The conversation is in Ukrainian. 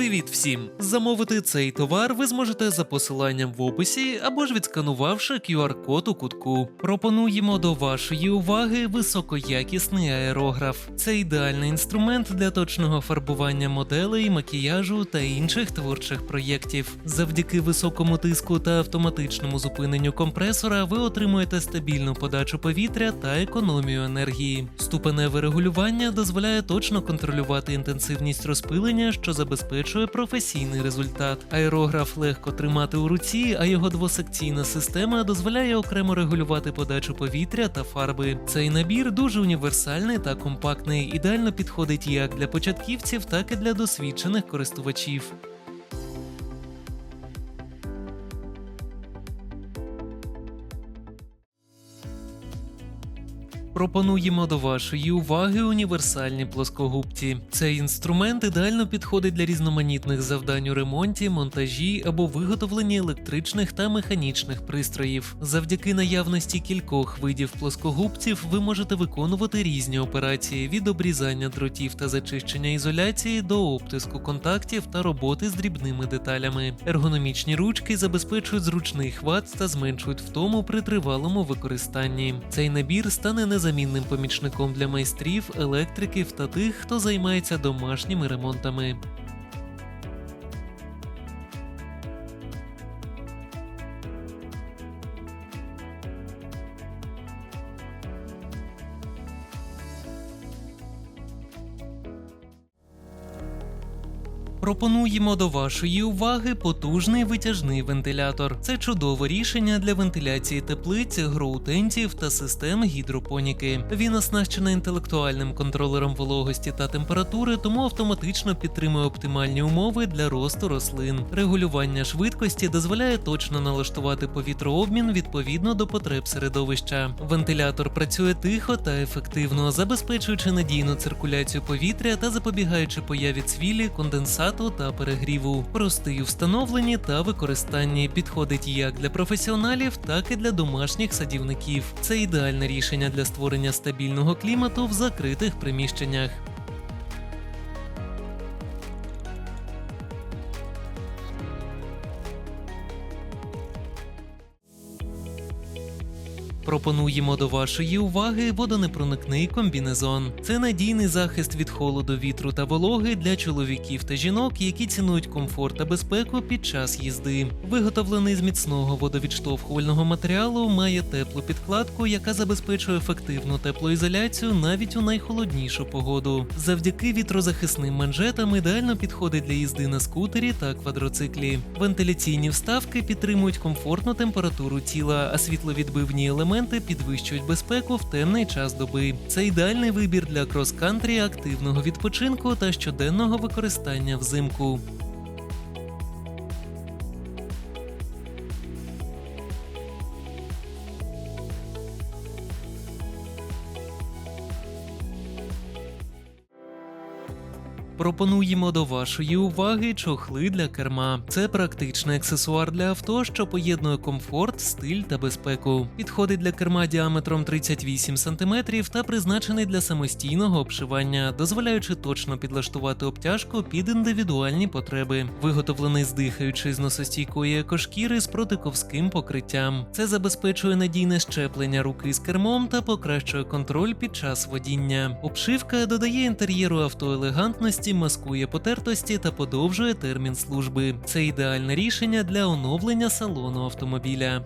Привіт всім! Замовити цей товар ви зможете за посиланням в описі або ж відсканувавши QR-код у кутку. Пропонуємо до вашої уваги високоякісний аерограф. Це ідеальний інструмент для точного фарбування моделей, макіяжу та інших творчих проєктів. Завдяки високому тиску та автоматичному зупиненню компресора ви отримуєте стабільну подачу повітря та економію енергії. Ступеневе регулювання дозволяє точно контролювати інтенсивність розпилення, що забезпечує професійний результат. Аерограф легко тримати у руці, а його двосекційна система дозволяє окремо регулювати подачу повітря та фарби. Цей набір дуже універсальний та компактний, ідеально підходить як для початківців, так і для досвідчених користувачів. Пропонуємо до вашої уваги універсальні плоскогубці. Цей інструмент ідеально підходить для різноманітних завдань у ремонті, монтажі або виготовленні електричних та механічних пристроїв. Завдяки наявності кількох видів плоскогубців ви можете виконувати різні операції від обрізання дротів та зачищення ізоляції до обтиску контактів та роботи з дрібними деталями. Ергономічні ручки забезпечують зручний хват та зменшують втому при тривалому використанні. Цей набір стане незамінним помічником для майстрів, електриків та тих, хто займається домашніми ремонтами. Пропонуємо до вашої уваги потужний витяжний вентилятор. Це чудове рішення для вентиляції теплиць, гроутентів та систем гідропоніки. Він оснащений інтелектуальним контролером вологості та температури, тому автоматично підтримує оптимальні умови для росту рослин. Регулювання швидкості дозволяє точно налаштувати повітрообмін відповідно до потреб середовища. Вентилятор працює тихо та ефективно, забезпечуючи надійну циркуляцію повітря та запобігаючи появі цвілі, конденсату та перегріву. Простий у встановленні та використанні підходить як для професіоналів, так і для домашніх садівників. Це ідеальне рішення для створення стабільного клімату в закритих приміщеннях. Пропонуємо до вашої уваги водонепроникний комбінезон. Це надійний захист від холоду, вітру та вологи для чоловіків та жінок, які цінують комфорт та безпеку під час їзди. Виготовлений з міцного водовідштовхувального матеріалу, має теплу підкладку, яка забезпечує ефективну теплоізоляцію навіть у найхолоднішу погоду. Завдяки вітрозахисним манжетам ідеально підходить для їзди на скутері та квадроциклі. Вентиляційні вставки підтримують комфортну температуру тіла, а світловідбивні елементи підвищують безпеку в темний час доби. Це ідеальний вибір для крос-кантрі, активного відпочинку та щоденного використання взимку. Пропонуємо до вашої уваги чохли для керма. Це практичний аксесуар для авто, що поєднує комфорт, стиль та безпеку. Підходить для керма діаметром 38 см та призначений для самостійного обшивання, дозволяючи точно підлаштувати обтяжку під індивідуальні потреби. Виготовлений з дихаючої зносостійкої екошкіри з протиковським покриттям. Це забезпечує надійне щеплення руки з кермом та покращує контроль під час водіння. Обшивка додає інтер'єру авто елегантності, маскує потертості та подовжує термін служби. Це ідеальне рішення для оновлення салону автомобіля.